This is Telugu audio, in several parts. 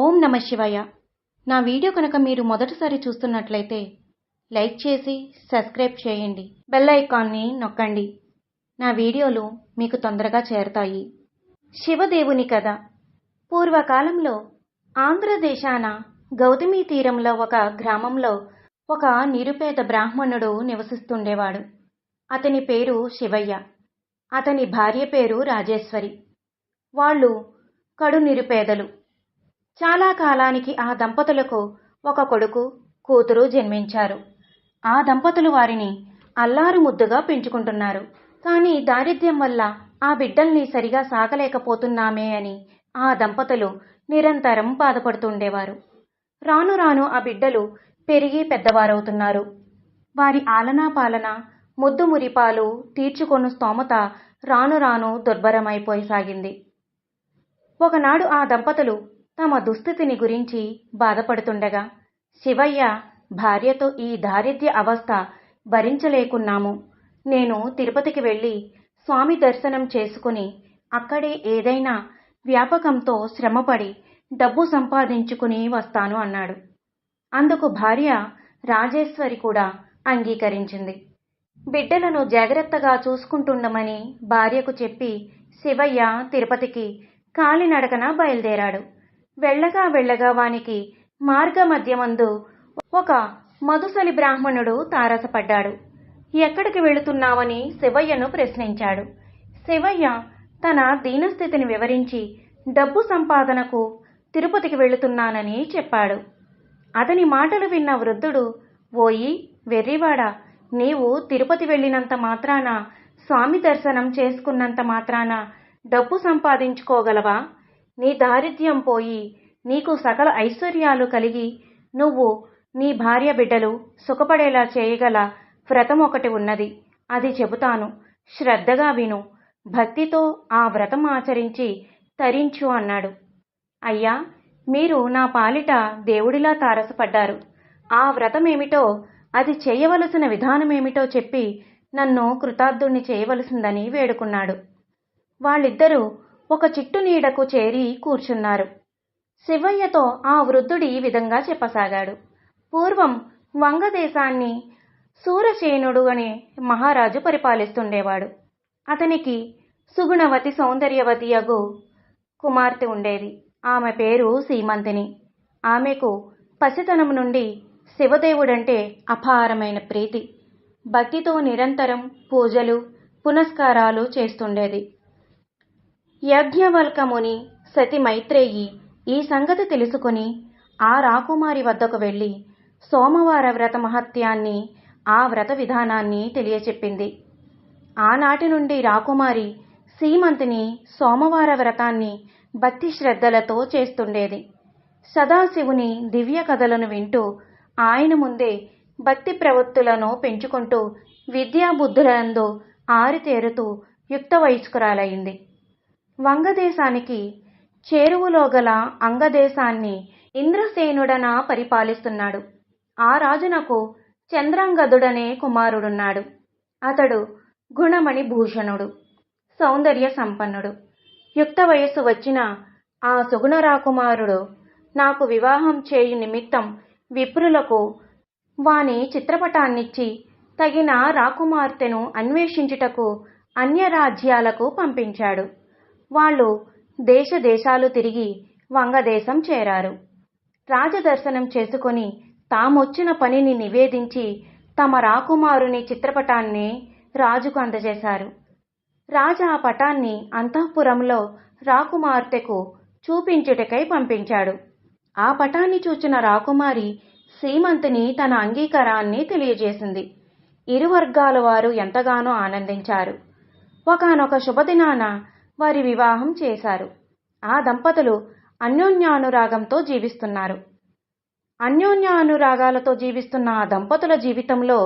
ఓం నమ శివాయ. నా వీడియో కనుక మీరు మొదటిసారి చూస్తున్నట్లయితే లైక్ చేసి సబ్స్క్రైబ్ చేయండి. బెల్ ఐకాన్ని నొక్కండి. నా వీడియోలు మీకు తొందరగా చేరతాయి. శివదేవుని కథ. పూర్వకాలంలో ఆంధ్రదేశాన గౌతమి తీరంలో ఒక గ్రామంలో ఒక నిరుపేద బ్రాహ్మణుడు నివసిస్తుండేవాడు. అతని పేరు శివయ్య. అతని భార్య పేరు రాజేశ్వరి. వాళ్ళు కడు నిరుపేదలు. చాలా కాలానికి ఆ దంపతులకు ఒక కొడుకు కూతురు జన్మించారు. ఆ దంపతులు వారిని అల్లారు ముద్దుగా పెంచుకుంటున్నారు. కానీ దారిద్ర్యం వల్ల ఆ బిడ్డల్ని సరిగా సాకలేకపోతున్నామే అని ఆ దంపతులు నిరంతరం బాధపడుతుండేవారు. రాను రాను ఆ బిడ్డలు పెరిగి పెద్దవారవుతున్నారు. వారి ఆలనా పాలన ముద్దు మురిపాలు తీర్చుకొను స్తోమత రాను రాను దుర్భరమైపోసాగింది. ఒకనాడు ఆ దంపతులు తమ దుస్థితిని గురించి బాధపడుతుండగా శివయ్య భార్యతో ఈ దారిద్ర్య అవస్థ భరించలేకున్నాము. నేను తిరుపతికి వెళ్ళి స్వామి దర్శనం చేసుకుని అక్కడే ఏదైనా వ్యాపకంతో శ్రమపడి డబ్బు సంపాదించుకుని వస్తాను అన్నాడు. అందుకు భార్య రాజేశ్వరి కూడా అంగీకరించింది. బిడ్డలను జాగ్రత్తగా చూసుకుంటుండమని భార్యకు చెప్పి శివయ్య తిరుపతికి కాలినడకన బయలుదేరాడు. వెళ్ళగా వెళ్ళగా వానికి మార్గమధ్యమందు ఒక మధుసలి బ్రాహ్మణుడు తారసపడ్డాడు. ఎక్కడికి వెళుతున్నావని శివయ్యను ప్రశ్నించాడు. శివయ్య తన దీనస్థితిని వివరించి డబ్బు సంపాదనకు తిరుపతికి వెళుతున్నానని చెప్పాడు. అతని మాటలు విన్న వృద్ధుడు ఓయి వెర్రివాడా నీవు తిరుపతి వెళ్ళినంత మాత్రాన స్వామి దర్శనం చేసుకున్నంత మాత్రాన డబ్బు సంపాదించుకోగలవా? నీ దారిద్ర్యం పోయి నీకు సకల ఐశ్వర్యాలు కలిగి నువ్వు నీ భార్య బిడ్డలు సుఖపడేలా చేయగల వ్రతం ఒకటి ఉన్నది. అది చెబుతాను. శ్రద్ధగా విను. భక్తితో ఆ వ్రతం ఆచరించి తరించు అన్నాడు. అయ్యా మీరు నా పాలిట దేవుడిలా తారసపడ్డారు. ఆ వ్రతమేమిటో అది చేయవలసిన విధానమేమిటో చెప్పి నన్ను కృతార్థుణ్ణి చేయవలసిందని వేడుకున్నాడు. వాళ్ళిద్దరూ ఒక చిట్టు నీడకు చేరి కూర్చున్నారు. శివయ్యతో ఆ వృద్ధుడి ఈ విధంగా చెప్పసాగాడు. పూర్వం వంగదేశాన్ని సూరసేనుడు అనే మహారాజు పరిపాలిస్తుండేవాడు. అతనికి సుగుణవతి సౌందర్యవతి అగు కుమార్తె ఉండేది. ఆమె పేరు సీమంతిని. ఆమెకు పసితనం నుండి శివదేవుడంటే అపారమైన ప్రీతి. భక్తితో నిరంతరం పూజలు పునస్కారాలు చేస్తుండేది. యజ్ఞవల్కముని సతి మైత్రేయి ఈ సంగతి తెలుసుకుని ఆ రాకుమారి వద్దకు వెళ్ళి సోమవార వ్రత మహత్యాన్ని ఆ వ్రత విధానాన్ని తెలియచెప్పింది. ఆనాటి నుండి రాకుమారి సీమంతిని సోమవార వ్రతాన్ని భక్తి శ్రద్ధలతో చేస్తుండేది. సదాశివుని దివ్య కథలను వింటూ ఆయన ముందే భక్తి ప్రవృత్తులను పెంచుకుంటూ విద్యాబుద్ధులందు ఆరితేరుతూ యుక్త వయస్కురాలైంది వంగదేశానికి చేరువలో గల అంగదేశాన్ని ఇంద్రసేనుడన పరిపాలిస్తున్నాడు. ఆ రాజునకు చంద్రాంగదుడనే కుమారుడున్నాడు. అతడు గుణమణి భూషణుడు సౌందర్య సంపన్నుడు. యుక్త వయస్సు వచ్చిన ఆ సుగుణ రాకుమారుడు నాకు వివాహం చేయు నిమిత్తం విప్రులకు వాని చిత్రపటాన్నిచ్చి తగిన రాకుమార్తెను అన్వేషించుటకు అన్య రాజ్యాలకు పంపించాడు. వాళ్ళు దేశ దేశాలు తిరిగి వంగదేశం చేరారు. రాజదర్శనం చేసుకొని తామొచ్చిన పనిని నివేదించి తమ రాకుమారుని చిత్రపటాన్ని రాజుకు అందజేశారు. రాజు ఆ పటాన్ని అంతఃపురంలో రాకుమార్తెకు చూపించుటకై పంపించాడు. ఆ పటాన్ని చూచిన రాకుమారి సీమంతిని తన అంగీకారాన్ని తెలియజేసింది. ఇరు వర్గాల వారు ఎంతగానో ఆనందించారు. ఒకనొక శుభదినాన వారి వివాహం చేశారు. ఆ దంపతులు అన్యోన్యానురాగంతో జీవిస్తున్నారు. అన్యోన్యానురాగాలతో జీవిస్తున్న ఆ దంపతుల జీవితంలో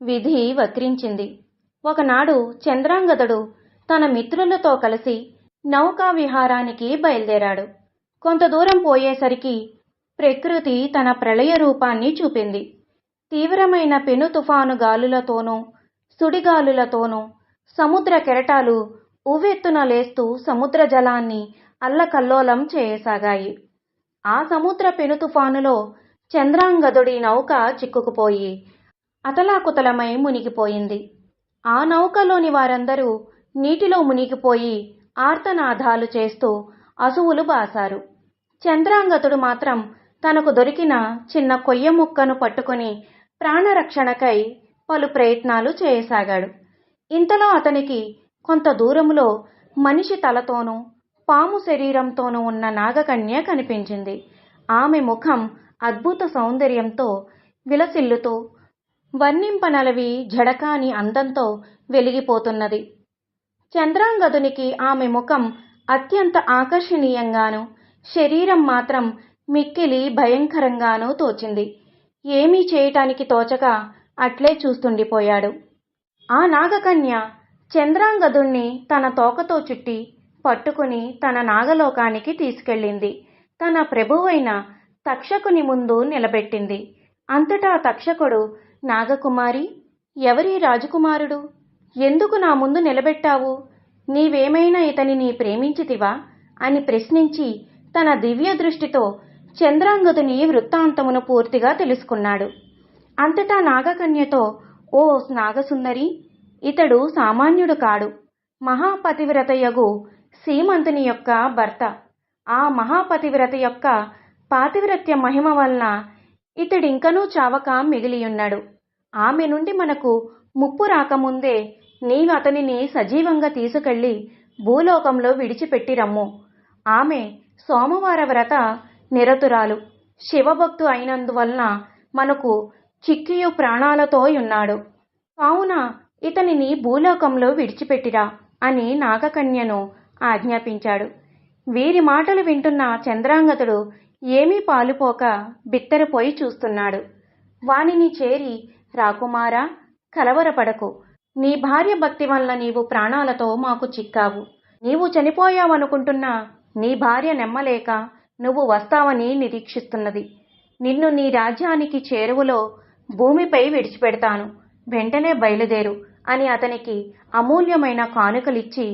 విధి వక్రించింది. ఒకనాడు చంద్రాంగదుడు తన మిత్రులతో కలిసి నౌకా విహారానికి బయలుదేరాడు. కొంత దూరం పోయేసరికి ప్రకృతి తన ప్రళయ రూపాన్ని చూపింది. తీవ్రమైన పెను తుఫాను గాలులతోనూ సుడిగాలులతోనూ సముద్ర కెరటాలు ఉవ్వెత్తున లేస్తూ సముద్ర జలాన్ని అల్లకల్లోలం చేయసాగాయి. ఆ సముద్ర పెనుతుఫానులో చంద్రాంగదుడి నౌక చిక్కుకుపోయి అతలాకుతలమై మునిగిపోయింది. ఆ నౌకలోని వారందరూ నీటిలో మునిగిపోయి ఆర్తనాదాలు చేస్తూ అసువులు బాసారు. చంద్రాంగతుడు మాత్రం తనకు దొరికిన చిన్న కొయ్య ముక్కను పట్టుకుని ప్రాణరక్షణకై పలు ప్రయత్నాలు చేయసాగాడు. ఇంతలో అతనికి కొంత దూరంలో మనిషి తలతోనూ పాము శరీరంతోనూ ఉన్న నాగకన్య కనిపించింది. ఆమె ముఖం అద్భుత సౌందర్యంతో విలసిల్లుతూ వర్ణింపనలవి జడకాని అందంతో వెలిగిపోతున్నది. చంద్రాంగదునికి ఆమె ముఖం అత్యంత ఆకర్షణీయంగాను శరీరం మాత్రం మిక్కిలి భయంకరంగానూ తోచింది. ఏమీ చేయటానికి తోచక అట్లే చూస్తుండిపోయాడు. ఆ నాగకన్య చంద్రాంగదుణ్ణి తన తోకతో చుట్టి పట్టుకుని తన నాగలోకానికి తీసుకెళ్ళింది. తన ప్రభువైన తక్షకుని ముందు నిలబెట్టింది. అంతటా తక్షకుడు నాగకుమారి ఎవరి రాజకుమారుడు? ఎందుకు నా ముందు నిలబెట్టావు? నీవేమైనా ఇతనిని ప్రేమించితివా? అని ప్రశ్నించి తన దివ్య దృష్టితో చంద్రాంగదుని వృత్తాంతమును పూర్తిగా తెలుసుకున్నాడు. అంతటా నాగకన్యతో ఓ నాగసుందరి ఇతడు సామాన్యుడు కాడు. మహాపతివ్రతయగు సీమంతుని యొక్క భర్త. ఆ మహాపతివ్రత యొక్క పాతివ్రత్య మహిమ వలన ఇతడింకనూ చావక మిగిలియున్నాడు. ఆమె నుండి మనకు ముప్పు రాకముందే నీవు అతనిని సజీవంగా తీసుకెళ్ళి భూలోకంలో విడిచిపెట్టి రమ్ము ఆమె సోమవార వ్రత నిరతురాలు. శివభక్తు అయినందువలన మనకు చిక్కియు ప్రాణాలతో ఉన్నాడు. కావున ఇతనిని భూలోకంలో విడిచిపెట్టిరా అని నాగకన్యను ఆజ్ఞాపించాడు. వీరి మాటలు వింటున్న చంద్రాంగతుడు ఏమీ పాలుపోక బిత్తరపోయి చూస్తున్నాడు. వానిని చేరి రాకుమారా కలవరపడకు. నీ భార్య భక్తి వల్ల నీవు ప్రాణాలతో మాకు చిక్కావు. నీవు చనిపోయావనుకుంటున్నా నీ భార్య నెమ్మలేక నువ్వు వస్తావని నిరీక్షిస్తున్నది. నిన్ను నీ రాజ్యానికి చేరువలో భూమిపై విడిచిపెడతాను. వెంటనే బయలుదేరు. అని అతనికి అమూల్యమైన కానుకలిచ్చి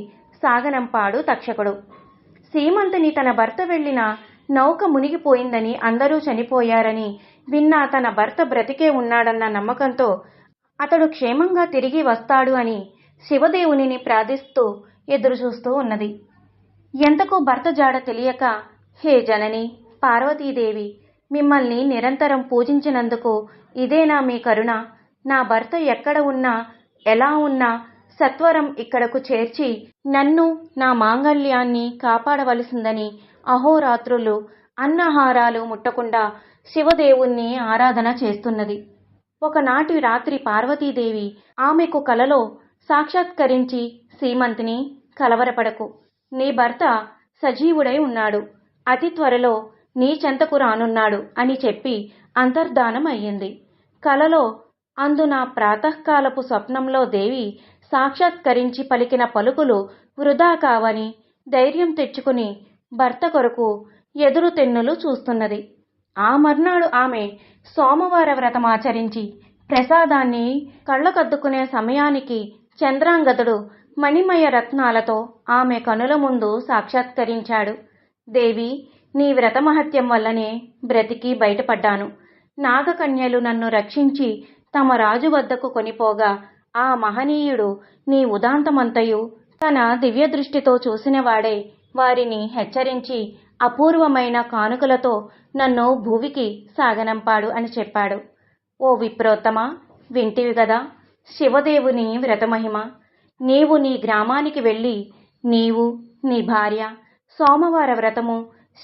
సాగనంపాడు తక్షకుడు. సీమంతుని తన భర్త వెళ్ళిన నౌక మునిగిపోయిందని అందరూ చనిపోయారని విన్న తన భర్త బ్రతికే ఉన్నాడన్న నమ్మకంతో అతడు క్షేమంగా తిరిగి వస్తాడు అని శివదేవునిని ప్రార్థిస్తూ ఎదురుచూస్తూ ఉన్నది. ఎంతకు భర్త జాడ తెలియక హే జనని పార్వతీదేవి మిమ్మల్ని నిరంతరం పూజించినందుకు ఇదేనా మీ కరుణ? నా భర్త ఎక్కడ ఉన్నా ఎలా ఉన్నా సత్వరం ఇక్కడకు చేర్చి నన్ను నా మాంగల్యాన్ని కాపాడవలసిందని అహోరాత్రులు అన్నహారాలు ముట్టకుండా శివదేవుణ్ణి ఆరాధన చేస్తున్నది. ఒకనాటి రాత్రి పార్వతీదేవి ఆమెకు కలలో సాక్షాత్కరించి సీమంతిని కలవరపడకు. నీ భర్త సజీవుడై ఉన్నాడు. అతి త్వరలో నీ చెంతకు రానున్నాడు అని చెప్పి అంతర్ధానం అయ్యింది కలలో అందున ప్రాతకాలపు స్వప్నంలో దేవి సాక్షాత్కరించి పలికిన పలుకులు వృధా కావని ధైర్యం తెచ్చుకుని భర్త కొరకు ఎదురు తెన్నులు చూస్తున్నది. ఆ మర్నాడు ఆమె సోమవార వ్రతమాచరించి ప్రసాదాన్ని కళ్ళకద్దుకునే సమయానికి చంద్రాంగదుడు మణిమయ రత్నాలతో ఆమె కనుల ముందు సాక్షాత్కరించాడు. దేవి నీ వ్రతమహత్యం వల్లనే బ్రతికి బయటపడ్డాను. నాగకన్యలు నన్ను రక్షించి తమ రాజు వద్దకు కొనిపోగా ఆ మహనీయుడు నీ ఉదాంతమంతయు? తన దివ్య దృష్టితో చూసినవాడే. వారిని హెచ్చరించి అపూర్వమైన కానుకలతో నన్ను భూవికి సాగనంపాడు అని చెప్పాడు. ఓ విప్రోత్తమ వింటివి గదా. శివదేవుని వ్రతమహిమ. నీవు నీ గ్రామానికి వెళ్ళి నీవు నీ భార్య సోమవార వ్రతము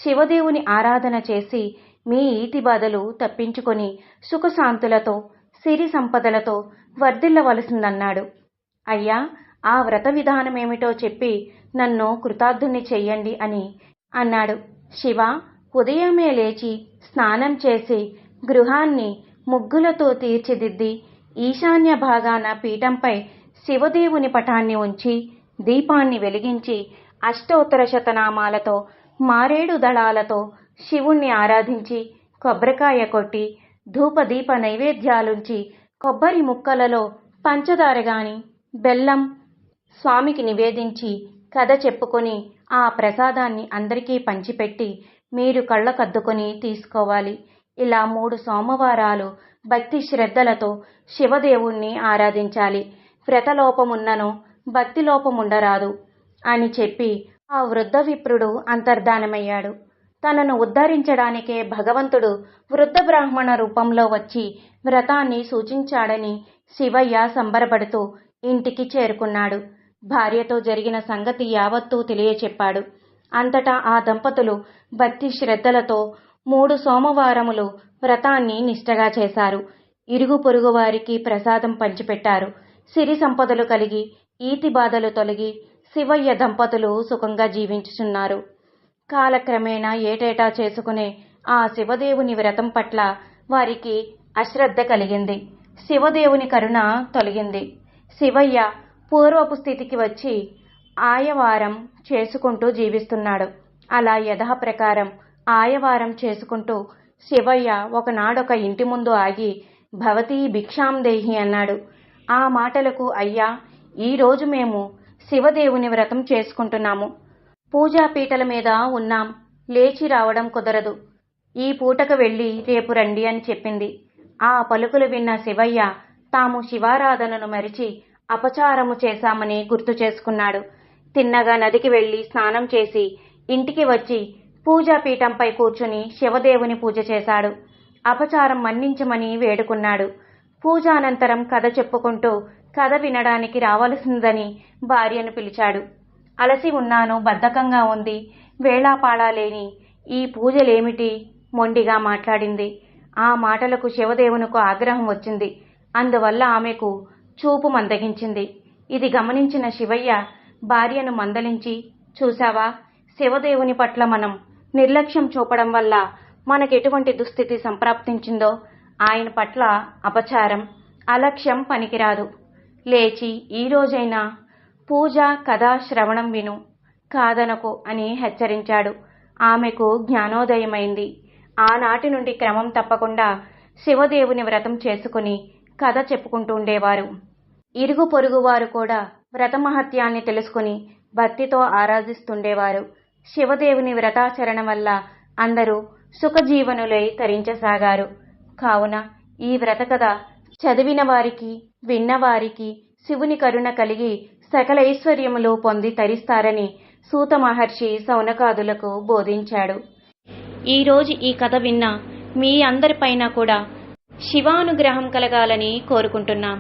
శివదేవుని ఆరాధన చేసి మీ ఈతి బాధలు తప్పించుకొని సుఖశాంతులతో సిరి సంపదలతో వర్ధిల్లవలసిందన్నాడు. అయ్యా ఆ వ్రత విధానమేమిటో చెప్పి నన్ను కృతార్థుణ్ణి చెయ్యండి అని అన్నాడు. శివ ఉదయమే లేచి స్నానం చేసి గృహాన్ని ముగ్గులతో తీర్చిదిద్ది ఈశాన్య భాగాన పీఠంపై శివదేవుని పటాన్ని ఉంచి దీపాన్ని వెలిగించి అష్టోత్తర శతనామాలతో మారేడు దళాలతో శివుణ్ణి ఆరాధించి కొబ్బరికాయ కొట్టి ధూపదీప నైవేద్యాలుంచి కొబ్బరి ముక్కలలో పంచదార గాని బెల్లం స్వామికి నివేదించి కథ చెప్పుకొని ఆ ప్రసాదాన్ని అందరికీ పంచిపెట్టి మీరు కళ్ళకద్దుకొని తీసుకోవాలి. ఇలా మూడు సోమవారాలు భక్తి శ్రద్ధలతో శివదేవుణ్ణి ఆరాధించాలి. వ్రతలోపమున్నను భక్తిలోపముండరాదు అని చెప్పి ఆ వృద్ధ విప్రుడు అంతర్ధానమయ్యాడు. తనను ఉద్ధరించడానికే భగవంతుడు వృద్ధ బ్రాహ్మణ రూపంలో వచ్చి వ్రతాన్ని సూచించాడని శివయ్య సంబరపడుతూ ఇంటికి చేరుకున్నాడు. భార్యతో జరిగిన సంగతి యావత్తూ తెలియచెప్పాడు. అంతటా ఆ దంపతులు భక్తి శ్రద్ధలతో మూడు సోమవారములు వ్రతాన్ని నిష్టగా చేశారు. ఇరుగు పొరుగు వారికి ప్రసాదం పంచిపెట్టారు. సిరి సంపదలు కలిగి ఈతి బాధలు తొలగి శివయ్య దంపతులు సుఖంగా జీవించుచున్నారు. కాలక్రమేణా ఏటేటా చేసుకునే ఆ శివదేవుని వ్రతం పట్ల వారికి అశ్రద్ధ కలిగింది. శివదేవుని కరుణ తొలగింది. శివయ్య పూర్వపు స్థితికి వచ్చి ఆయవారం చేసుకుంటూ జీవిస్తున్నాడు. అలా యథాప్రకారం ఆయవారం చేసుకుంటూ శివయ్య ఒకనాడొక ఇంటి ముందు ఆగి భవతీ భిక్షాం దేహి అన్నాడు. ఆ మాటలకు అయ్యా ఈరోజు మేము శివదేవుని వ్రతం చేసుకుంటున్నాము. పూజాపీటల మీద ఉన్నాం. లేచి రావడం కుదరదు. ఈ పూటకు వెళ్ళి రేపు రండి అని చెప్పింది. ఆ పలుకులు విన్న శివయ్య తాము శివారాధనను మరిచి అపచారము చేశామని గుర్తు చేసుకున్నాడు. తిన్నగా నదికి వెళ్ళి స్నానం చేసి ఇంటికి వచ్చి పూజాపీఠంపై కూర్చుని శివదేవుని పూజ చేశాడు. అపచారం మన్నించమని వేడుకున్నాడు. పూజానంతరం కథ చెప్పుకుంటూ కథ వినడానికి రావలసిందని భార్యను పిలిచాడు. అలసి ఉన్నాను బద్ధకంగా ఉంది వేళాపాళా లేని ఈ పూజలేమిటి? మొండిగా మాట్లాడింది. ఆ మాటలకు శివదేవునకు ఆగ్రహం వచ్చింది. అందువల్ల ఆమెకు చూపు మందగించింది. ఇది గమనించిన శివయ్య భార్యను మందలించి చూశావా? శివదేవుని పట్ల మనం నిర్లక్ష్యం చూపడం వల్ల మనకెటువంటి దుస్థితి సంప్రాప్తించిందో? ఆయన పట్ల అపచారం అలక్ష్యం పనికిరాదు. లేచి ఈ రోజైనా పూజ కథా శ్రవణం విను. కాదనకు అని హెచ్చరించాడు. ఆమెకు జ్ఞానోదయమైంది. ఆనాటి నుండి క్రమం తప్పకుండా శివదేవుని వ్రతం చేసుకుని కథ చెప్పుకుంటూ ఉండేవారు. ఇరుగు పొరుగువారు కూడా వ్రతమహత్యాన్ని తెలుసుకుని భక్తితో ఆరాధిస్తుండేవారు. శివదేవుని వ్రతాచరణ వల్ల అందరూ సుఖజీవనులై తరించసాగారు. కావున ఈ వ్రత కథ చదివిన వారికి విన్నవారికి శివుని కరుణ కలిగి సకలైశ్వర్యములు పొంది తరిస్తారని సూత మహర్షి సౌనకాదులకు బోధించాడు. ఈరోజు ఈ కథ విన్న మీ అందరిపైన కూడా శివానుగ్రహం కలగాలని కోరుకుంటున్నాం.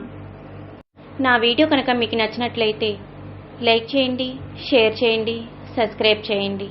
నా వీడియో కనుక మీకు నచ్చినట్లయితే లైక్ చేయండి షేర్ చేయండి సబ్స్క్రైబ్ చేయండి.